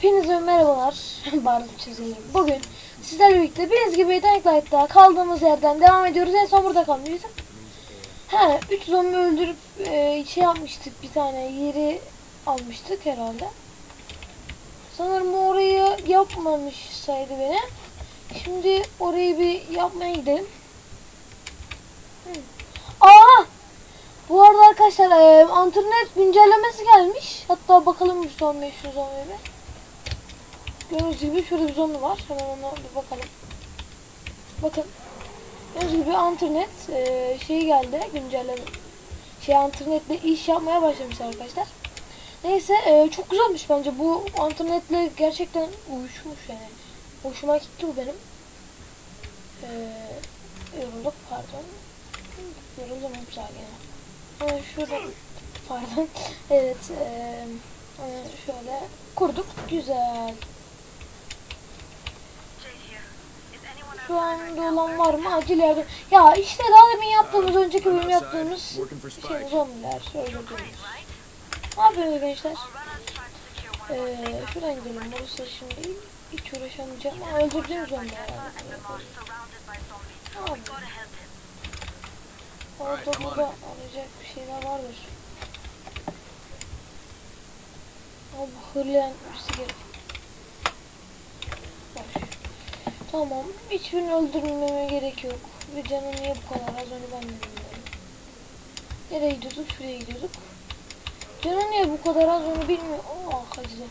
Hepinize merhabalar. Bardım çizeyim. Bugün sizlerle birlikte bildiğiniz gibi Dying Light'ta kaldığımız yerden devam ediyoruz. En son burada kalmıştık. He, 3 zombi öldürüp e, şey yapmıştık bir tane yeri almıştık herhalde. Sanırım orayı yapmamış saydı beni. Şimdi orayı bir yapmaya gidelim. Aa! Bu arada arkadaşlar e, internet güncellemesi gelmiş. Hatta bakalım bir son 500 zombi. Gördüğünüz gibi şurada bir zombi var. Hemen ona bir bakalım. Bakın. Gördüğünüz gibi internet e, şey geldi güncelleme. Şey internetle iş yapmaya başlamış arkadaşlar. Neyse e, çok güzelmiş bence. Bu internetle gerçekten uyuşmuş yani. Hoşuma gitti bu benim. E, yorulduk pardon. Yoruldum hep gene. Hemen şurada pardon. evet. eee, hemen şöyle kurduk. Güzel. Şu anda olan var mı? Acil yardım. Ya işte daha demin yaptığımız, önceki bölüm yaptığımız şey zombiler. Öldürdüğümüz. Ne yapıyoruz gençler? Eee şuradan gidelim. Burası şimdi hiç uğraşamayacağım. Ama öldürdüğüm zombiler. Abi. Orada burada alacak bir şeyler vardır. Abi hırlayan birisi gerek. Var. Tamam. Hiçbirini öldürmeme gerek yok. Ve canı niye bu kadar az onu ben de bilmiyorum. Nereye gidiyorduk? Şuraya gidiyorduk. Canı niye bu kadar az onu bilmiyorum. Oh acıdı.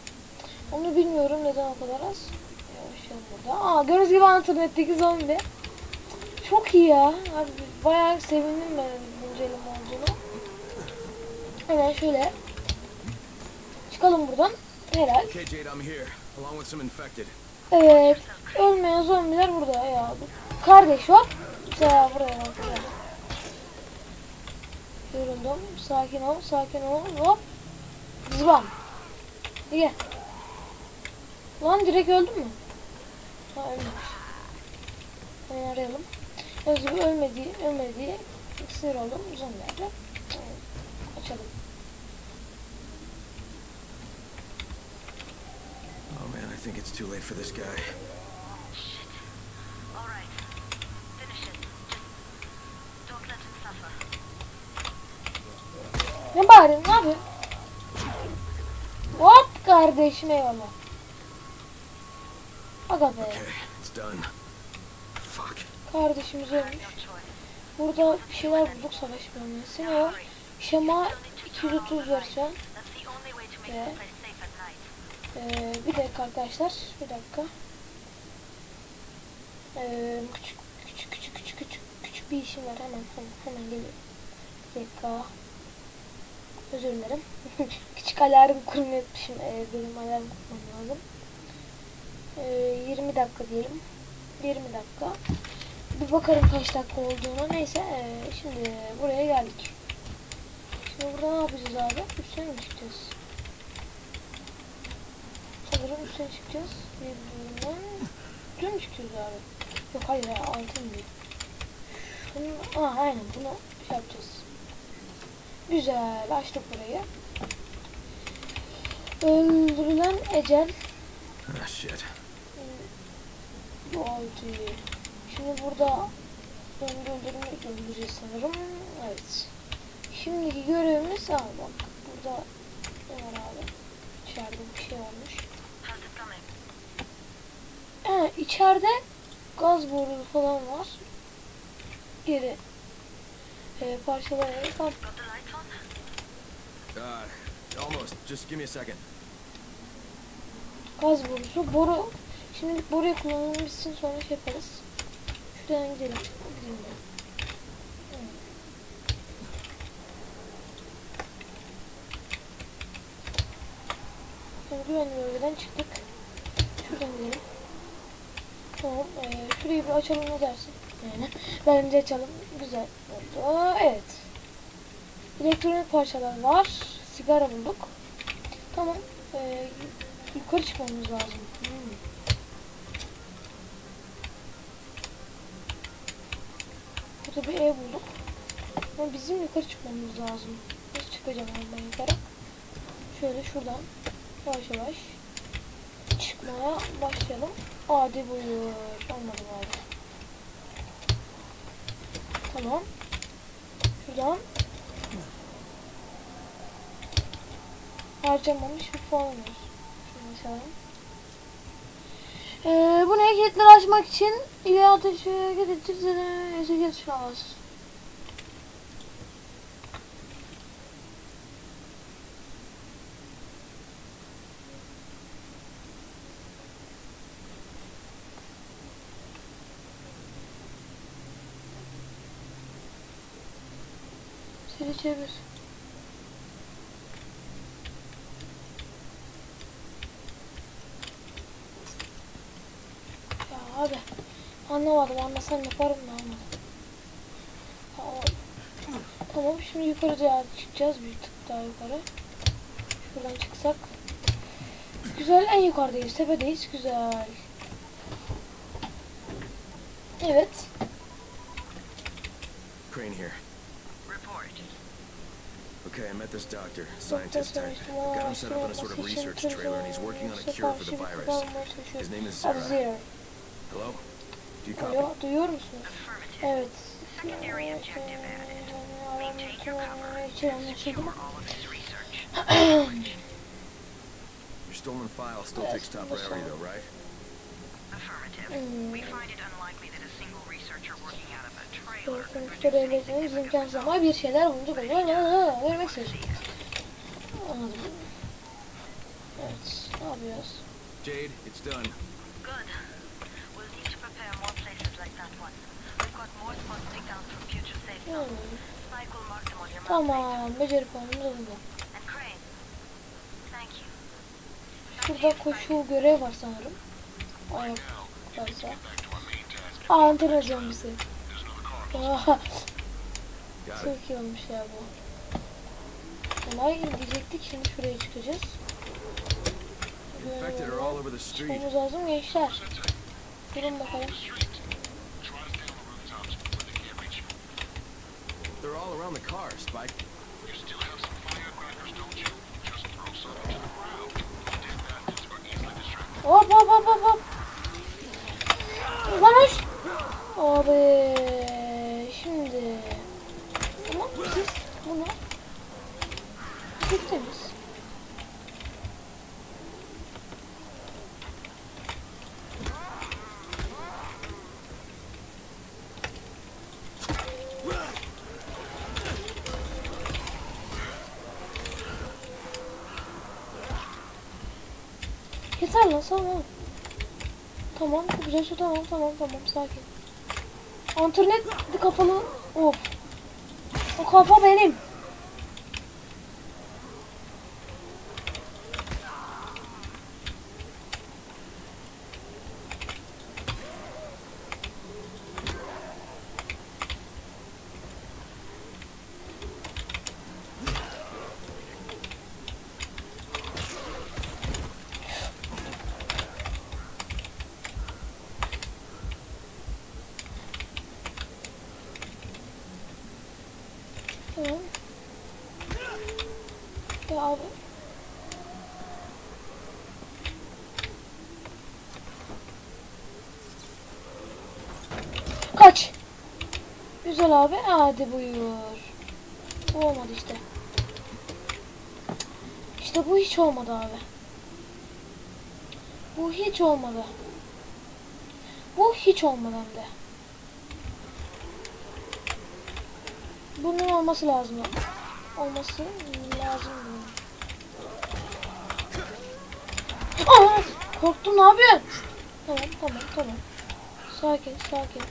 Onu bilmiyorum neden o kadar az. Yavaş burada. Aa gördüğünüz gibi internetteki zombi. Çok iyi ya. Abi bayağı sevindim ben güncelleme olduğunu. Hemen şöyle çıkalım buradan. Helal. Okay, I'm here, along with some infected. Evet. Ölmeyen zombiler burada ya. Kardeş hop. Güzel buraya bak. Yoruldum. Sakin ol. Sakin ol. Hop. Zıbam. Gel. Lan direkt öldün mü? Ha ölmemiş. Hemen arayalım. Özgür ölmediği, ölmediği sinir oldum. Zombilerle. Açalım. Oh man, I think it's too late for this guy. Alright. Finish it. Just don't let him suffer. Ne ne yapıyor? Hop kardeşim eyvallah. Aga be. Okay, it's done. Fuck. Kardeşimiz ölmüş. Burada bir şeyler bulduk savaş. Ne o? Şema 230 versiyon. That's Ee, bir dakika arkadaşlar. Bir dakika. Ee, küçük küçük küçük küçük küçük küçük bir işim var. Hemen hemen hemen geliyor. Bir dakika. Özür dilerim. küçük alarm kurmayı etmişim. Ee, benim alarm kurmam lazım. Ee, 20 dakika diyelim. 20 dakika. Bir bakarım kaç dakika olduğuna. Neyse ee, şimdi buraya geldik. Şimdi burada ne yapacağız abi? Üstüne mi çıkacağız? Sanırım üstüne çıkacağız. Birbirinden. Üstüne mi çıkacağız abi? Yok hayır ya altın değil. Şunu, aa aynen bunu şey yapacağız. Güzel açtık burayı. Öldürülen ecel Ah, shit. bu oldu. Şimdi burada zombi öldürmeyi öldüreceğiz sanırım. Evet. Şimdiki görevimiz aa bak burada ne var abi? İçeride bir şey olmuş. Ha, içeride gaz boru falan var. Geri e, parçalara second. gaz borusu. Boru şimdi boruyu kullanmamız için sonra şey yaparız. Şuradan gidelim. Gidelim güvenli bölgeden çıktık. Şuradan gidelim. Tamam. E, şurayı bir açalım ne dersin? Yani bence açalım. Güzel oldu. Evet. Elektronik parçalar var. Sigara bulduk. Tamam. E, yukarı çıkmamız lazım. Hmm. Burada bir ev bulduk. Ama bizim yukarı çıkmamız lazım. Nasıl çıkacağım ben yukarı? Şöyle şuradan yavaş yavaş çıkmaya başlayalım. Hadi buyur. Olmadı abi. Tamam. Şuradan. Harcamamış bir puan alıyoruz. Şunu açalım. Ee, bu ne? Kilitleri açmak için ileri ateşi hareket ettirdiğinde ezeket şans. Çevir. Ya abi anlamadım anlasam yaparım da anlamadım. Tamam şimdi yukarı daha çıkacağız bir tık daha yukarı. Şuradan çıksak. Güzel en yukarıdayız tepedeyiz güzel. Evet. Crane here. Okay, I met this doctor, scientist type. Got him set up in a sort of research trailer, and he's working on a cure for the virus. His name is Zara. Zero. Hello? Do you copy? Alo, duyuyor musunuz? Affirmative. Evet. Secondary objective added. Maintain your cover. İçeri anlaşıldı mı? Secure all of his research. Your stolen file still takes top priority, though, right? Affirmative. Hmm. We find it unlikely that a single researcher working out sonuçta devletimiz imkansız ama bir şeyler bulunacak olur. Aa, Vermek istiyorsun. Anladım. Evet. Ne yapıyoruz? Jade, it's done. Good. We'll need to prepare more places like that one. We've got more spots picked out from future safe zones. Will mark them on your map Tamam. Beceri puanımız alındı. And Crane. Thank you. Şurada koşu görev var sanırım. Ayak varsa. Aa anten zombisi. İt. çok iyi olmuş ya bu. Kolay diyecektik şimdi şuraya çıkacağız. Are the street. Çıkmamız lazım gençler. Durun bakalım. They're all around the car, Spike. Hop hop hop hop hop. Lan hoş. Abi şimdi. Ama siz bunu bittiniz. Yeter lan tamam. Tamam güzel tamam tamam tamam sakin. İnternet kafalı. Of. O kafa benim. Tamam. Ya abi. Kaç. Güzel abi. Hadi buyur. Bu olmadı işte. İşte bu hiç olmadı abi. Bu hiç olmadı. Bu hiç olmadı hem de. Bunun olması lazım. Olması lazım bunun. Aa, korktum ne yapıyorsun? Tamam tamam tamam. Sakin sakin.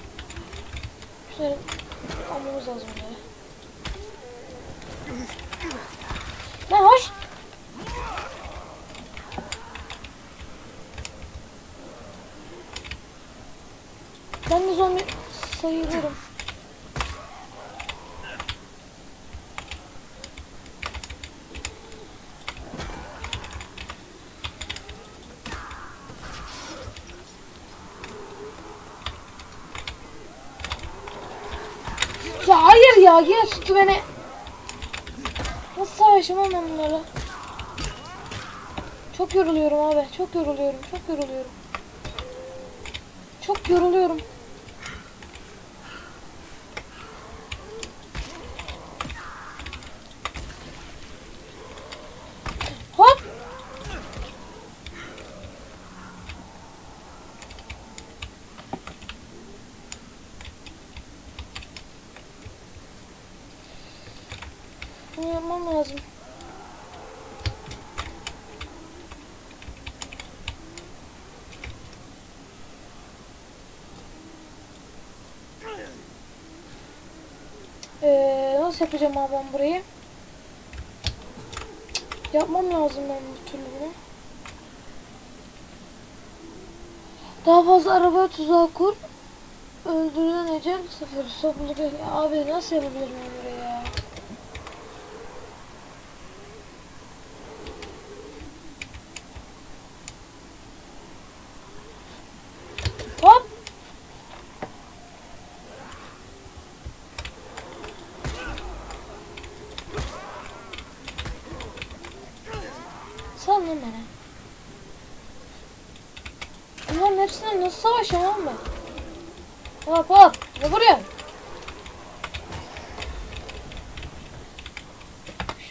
Şöyle almamız lazım bunları. Lan hoş. Ben de zombi sayılırım. Ya hayır tuttu beni. Nasıl savaşamam ben bunlarla? Çok yoruluyorum abi. Çok yoruluyorum. Çok yoruluyorum. Çok yoruluyorum. Hop. Bunu yapmam lazım. Ee, nasıl yapacağım abi ben burayı? Yapmam lazım ben bu türlü bunu. Daha fazla araba tuzağı kur. Öldürülen ecel sıfır. Topluluk abi nasıl yapabilirim ben burayı ya? Hop. Sal lan beni. Hepsinden nasıl savaşamam ben? Hop hop. Ne vuruyorsun?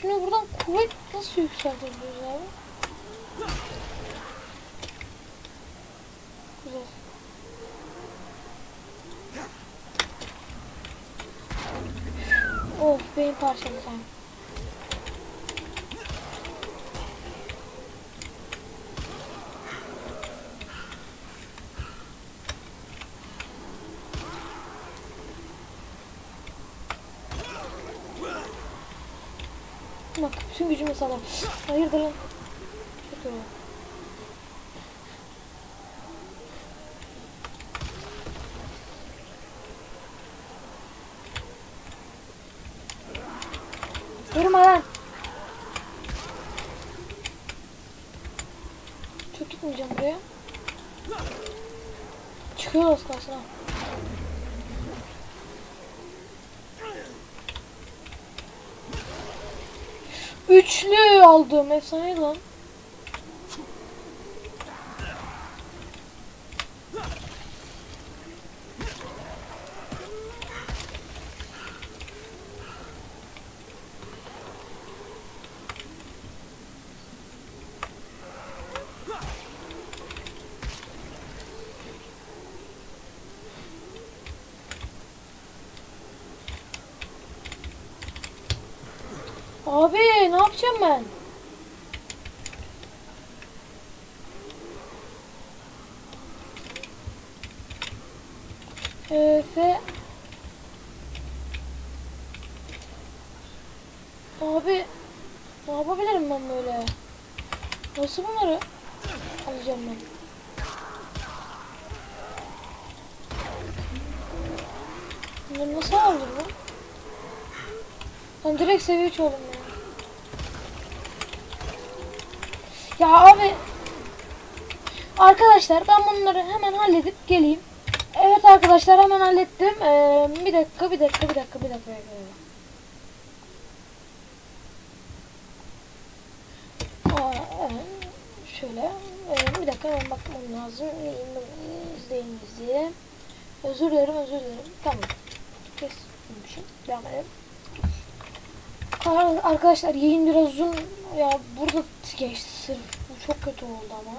Şunu buradan kuvvet nasıl yükseltebiliriz abi? Güzel. Of beyin parçalı sen. Bak bütün gücümü sana. Hayırdır lan? Çok iyi. Durma lan. Çok gitmeyeceğim buraya. Çıkıyor az kalsın ha. Üçlü aldım. Efsane lan. Abi ne yapacağım ben? Efe Abi ne yapabilirim ben böyle? Nasıl bunları alacağım ben? Bunları nasıl alırım lan? Ben direkt seviye 3 oldum ya. Ya abi. Arkadaşlar ben bunları hemen halledip geleyim. Evet arkadaşlar hemen hallettim. Ee, bir dakika bir dakika bir dakika bir dakika. Bir dakika. Şöyle. Ee, bir dakika hemen bakmam lazım. İzleyin. Özür dilerim özür dilerim. Tamam. Kes. Demişim. Devam edelim. Aa, Arkadaşlar yayın biraz uzun. Ya burada geçti sırf. Bu çok kötü oldu ama.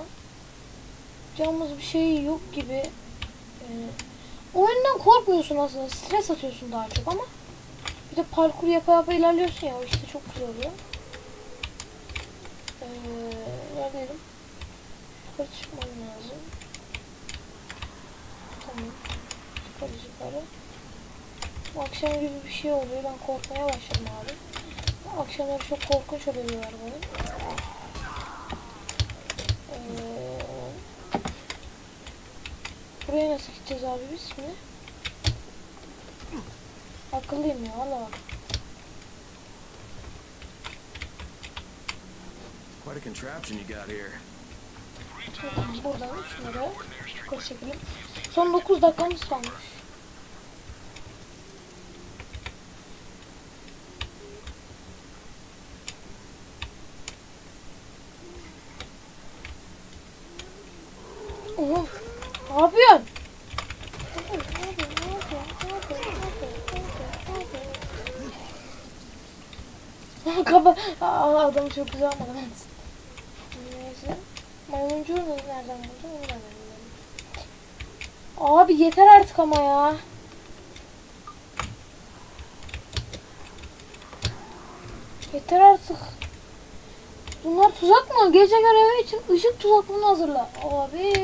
Canımız bir şey yok gibi. Ee, oyundan korkmuyorsun aslında. Stres atıyorsun daha çok ama. Bir de parkur yapa yapa ilerliyorsun ya. İşte çok güzel oluyor. Ee, neredeydim? Yukarı çıkmam lazım. Tamam. Yukarı yukarı. Bu akşam gibi bir şey oluyor. Ben korkmaya başladım abi. Akşamları çok korkunç oluyorlar benim. Ee, buraya nasıl gideceğiz abi biz şimdi? Akıllıyım ya valla. Quite a contraption you got here. Buradan yukarı çekelim. Son 9 dakikamız kalmış. Oğlum ne yapıyorsun? Kaba Aa, adam çok güzel ama Neyse. Maymuncuğu ne- nereden buldun? Onu buldun? Abi yeter artık ama ya. Yeter artık. Bunlar tuzak mı? Gece görevi için ışık tuzaklığını hazırla. Abi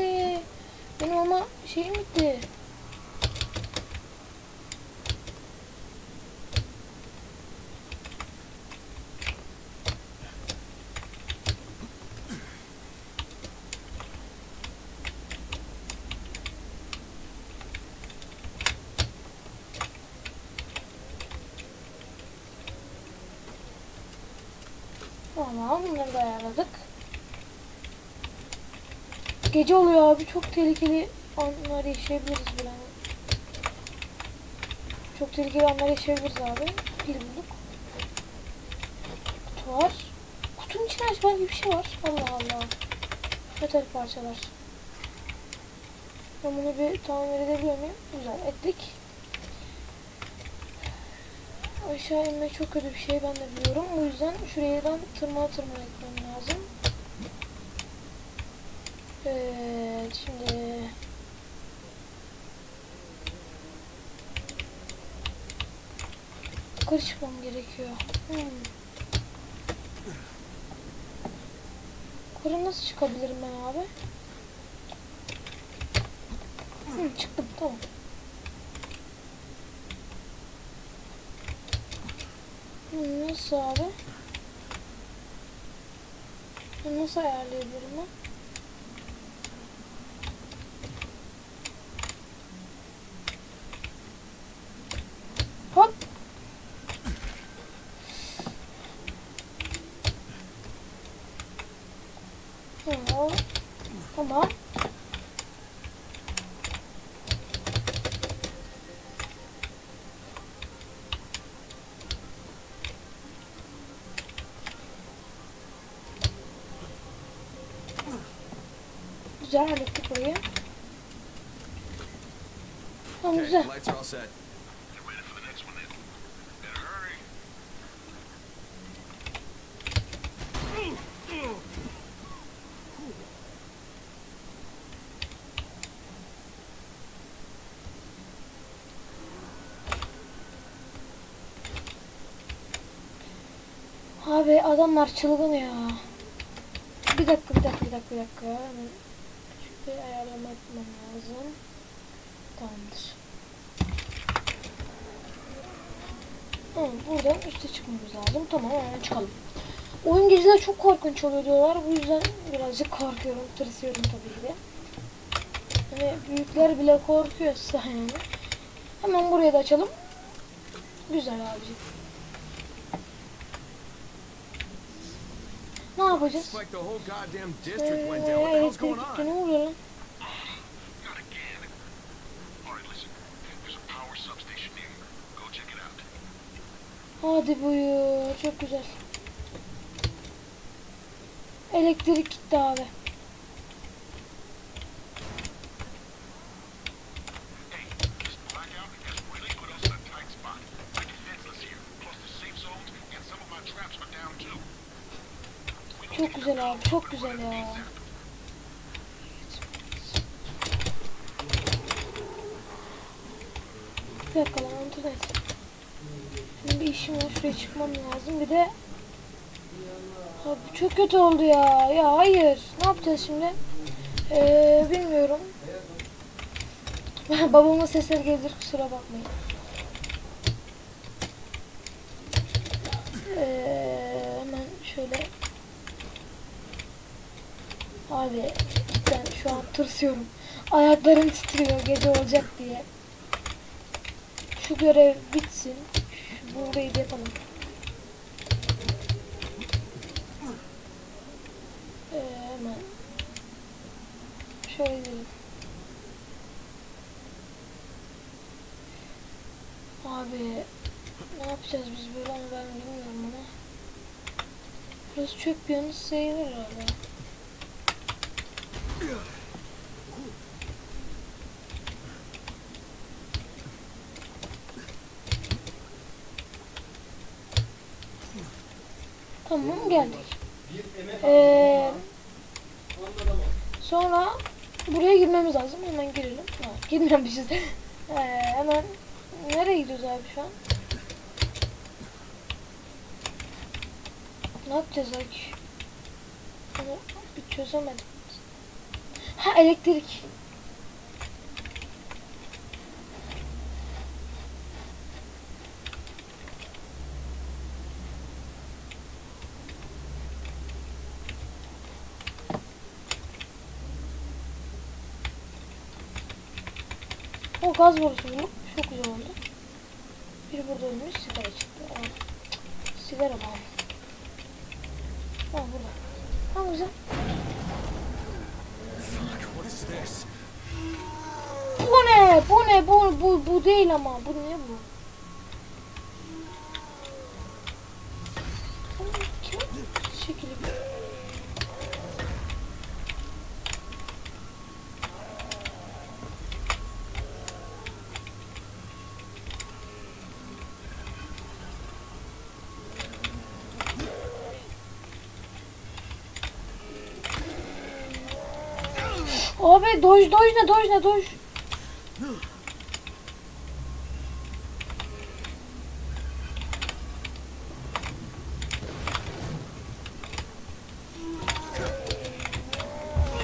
benim ama şeyim bitti. Tamam bunları da ayarladık. Gece oluyor abi çok tehlikeli anlar yaşayabiliriz an. Çok tehlikeli anlar yaşayabiliriz abi. Pil bulduk. Kutu var. Kutunun içine gibi bir şey var. Allah Allah. Metal parçalar. Ben bunu bir tamir edebiliyor muyum? Güzel ettik. Aşağı inmek çok kötü bir şey ben de biliyorum. O yüzden şuradan tırmana tırmana gitmem lazım. Evet şimdi yukarı çıkmam gerekiyor. Hmm. Yukarı nasıl çıkabilirim ben abi? Hı, çıktım tamam. Hı, Nasıl abi? Nasıl ayarlayabilirim ben? Hop. Tamam. Tamam. Güzel hallettik burayı. Tamam güzel. Abi adamlar çılgın ya. Bir dakika bir dakika bir dakika bir dakika. Bir ayarlama yapmam lazım. Tamamdır. Hı, buradan üste çıkmamız lazım. Tamam hemen çıkalım. Oyun geceleri çok korkunç oluyor diyorlar. Bu yüzden birazcık korkuyorum, tırsıyorum tabii ki de. Hani büyükler bile korkuyorsa yani. Hemen burayı da açalım. Güzel abicim. Ne yapacağız? It's like the whole goddamn Ee, district went down. What the hell's elektrik going gitti. on? Ne oluyor lan? Not again. All right, listen. There's a power substation near you. Go check it out. Hadi buyur. Çok güzel. Elektrik gitti abi. Hey, this blackout has really put us in a tight spot. We're defenseless here. Plus the safe zones and some of my traps are down too. We need Çok güzel abi. Çok güzel ya. Bir dakika lan internet. Şimdi bir işim var. Şuraya çıkmam lazım. Bir de Abi çok kötü oldu ya. Ya hayır. Ne yapacağız şimdi? Ee, bilmiyorum. Babamın sesleri gelir kusura bakmayın. Ee, hemen şöyle Abi ben şu an tırsıyorum. Ayaklarım titriyor gece olacak diye. Şu görev bitsin. Şu burayı da yapalım. Ee, hemen şöyle gidelim. Abi ne yapacağız biz böyle ama ben bilmiyorum ama. Burası çöp yanı sayılır herhalde. Tamam geldik. Ee, sonra buraya girmemiz lazım. Hemen girelim. Ha, girmemişiz. ee, hemen nereye gidiyoruz abi şu an? Ne yapacağız abi? Bunu bir çözemedim. Ha elektrik. O gaz borusu bu. Çok güzel oldu. Biri burada ölmüş sigara çıktı. Aa, sigara bağlı. Ha burada. Ha güzel. Fuck, what is this? Bu ne? Bu ne? Bu bu bu değil ama. Bu ne bu? Abi doj doj ne doj ne doj.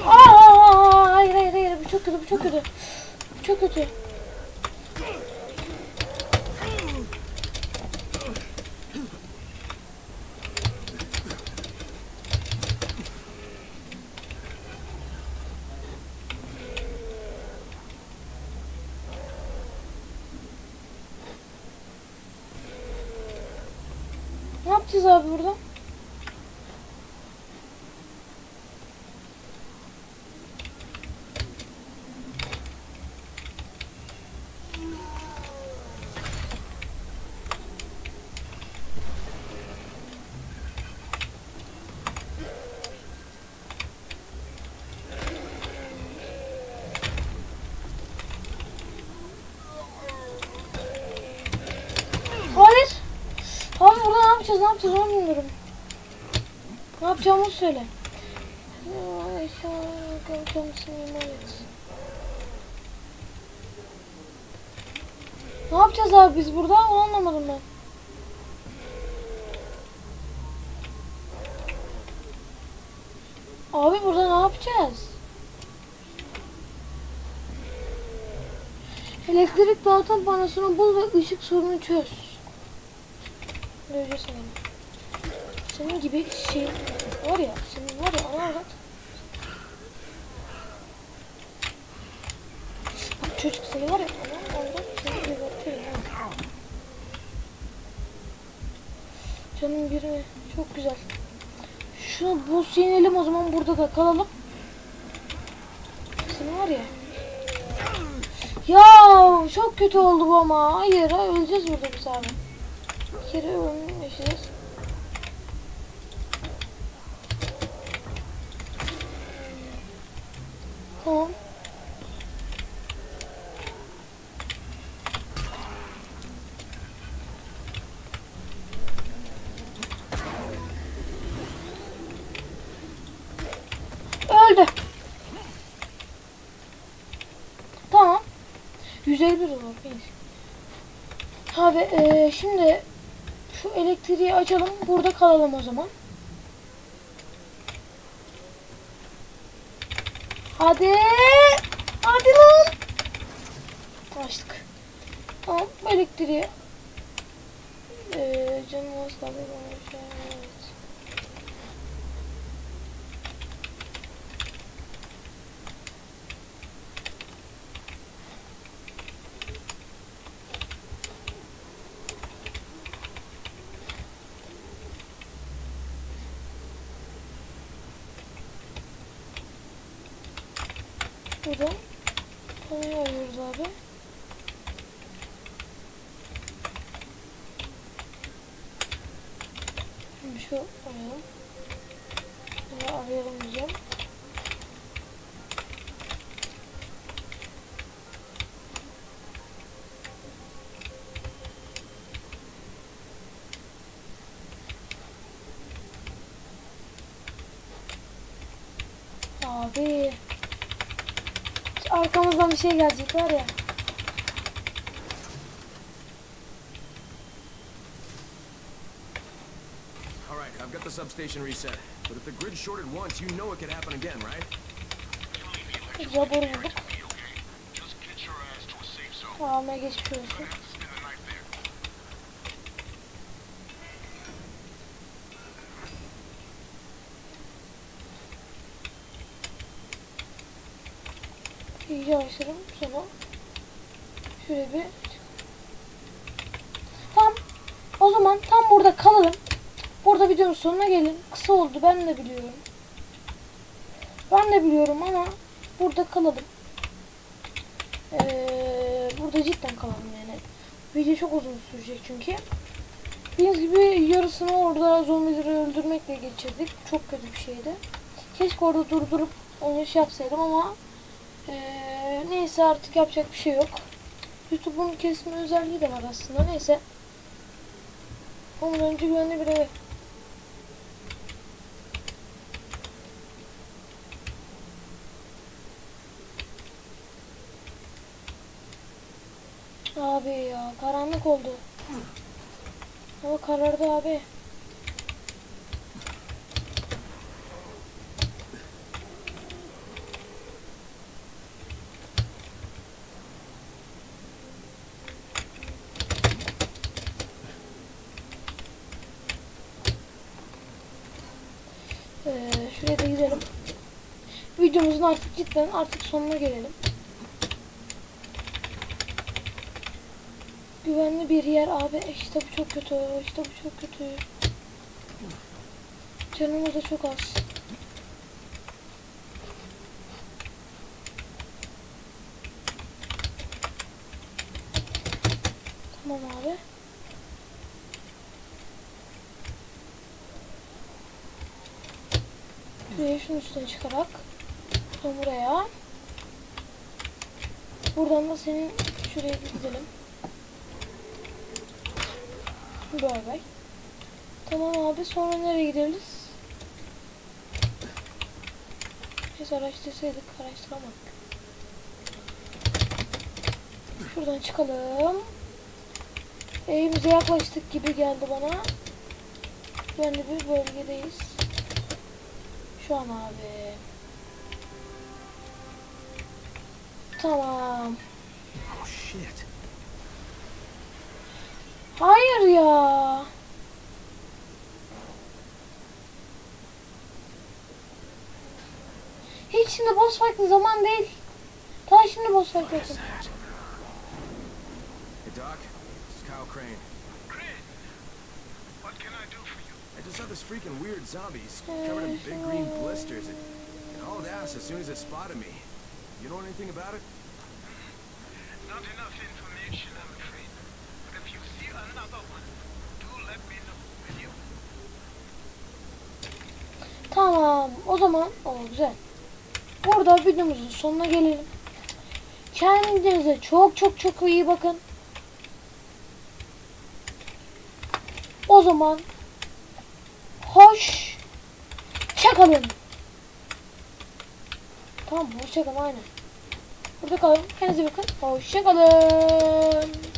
Aa, hayır hayır hayır bu çok kötü bu çok kötü. Bu çok kötü. Ne yapacağız abi burada? Hayır. Abi burada yapacağız? Ne? Onu bilmiyorum. Ne söyle. Ne yapacağız abi biz burada? Onu anlamadım ben. Abi burada ne yapacağız? Elektrik dağıtan panosunu bul ve ışık sorunu çöz. Göreceğiz seni. Senin gibi şey var ya, senin var ya avrat. Bak çocuk seni var ya ana avrat seni gebertirim ha. Canım biri çok güzel. Şunu buz yenelim o zaman burada da kalalım. Seni var ya. Ya çok kötü oldu bu ama. Hayır, hayır öleceğiz burada biz abi. Bir kere ölmüşüz. Tamam. Öldü. Tamam. 151 dolar. neyse. Abi eee, şimdi şu elektriği açalım. Burada kalalım o zaman. Hadi. Hadi lan. Açtık. Tamam elektriği. Eee canım az kaldı. Konuyu alıyoruz abi. Şimdi şu arayalım. Bunu arayalım diyeceğim. Abi. Arkamızdan bir şey gelecek var ya. All right, I've got the substation reset. But if the grid shorted once, you know it could happen again, right? Güzel boru bulduk. Be okay. Just get your ass to a safe zone. Almaya geçmiş olsun. Have to spend the night there. İyice açalım sonra. Şöyle bir. Tamam. O zaman tam burada kalalım. Burada videonun sonuna gelin. Kısa oldu ben de biliyorum. Ben de biliyorum ama burada kalalım. Ee, burada cidden kalalım yani. Video çok uzun sürecek çünkü. Bildiğiniz gibi yarısını orada zombileri öldürmekle geçirdik. Çok kötü bir şeydi. Keşke orada durdurup onu şey yapsaydım ama ee, neyse artık yapacak bir şey yok. YouTube'un kesme özelliği de var aslında. Neyse. Ondan önce güvenli bir eve. Abi ya karanlık oldu. Hava karardı abi. Ee, şuraya da gidelim. Videomuzun artık cidden artık sonuna gelelim. Güvenli bir yer abi. İşte bu çok kötü. İşte bu çok kötü. Canımız da çok az. Tamam abi. Şunun üstüne çıkarak sonra buraya buradan da senin şuraya gidelim. Bay bay. Tamam abi sonra nereye gideriz? Biz araştırsaydık araştıramadık. Şuradan çıkalım. Evimize yaklaştık gibi geldi bana. Güvenli bir bölgedeyiz. Şu an abi. Tamam. Oh, shit. Hayır ya. Hiç şimdi boss fight'ın zaman değil. Daha şimdi boss fight What is yapın. that? Hey, Doc. It's Kyle Crane. Chris, what can I do for you? I just saw this freaking weird zombie. He's covered in big green blisters. It, it hauled ass as soon as it spotted me. You know anything about it? Not enough information, I'm afraid. But if you see another one, do let me know, will you? Tamam. O zaman o güzel. Burada videomuzun sonuna gelelim. Kendinize çok çok çok iyi bakın. O zaman hoş çakalın. Tamam hoşçakalın aynen. Burada kalın. Kendinize bakın. Hoşçakalın.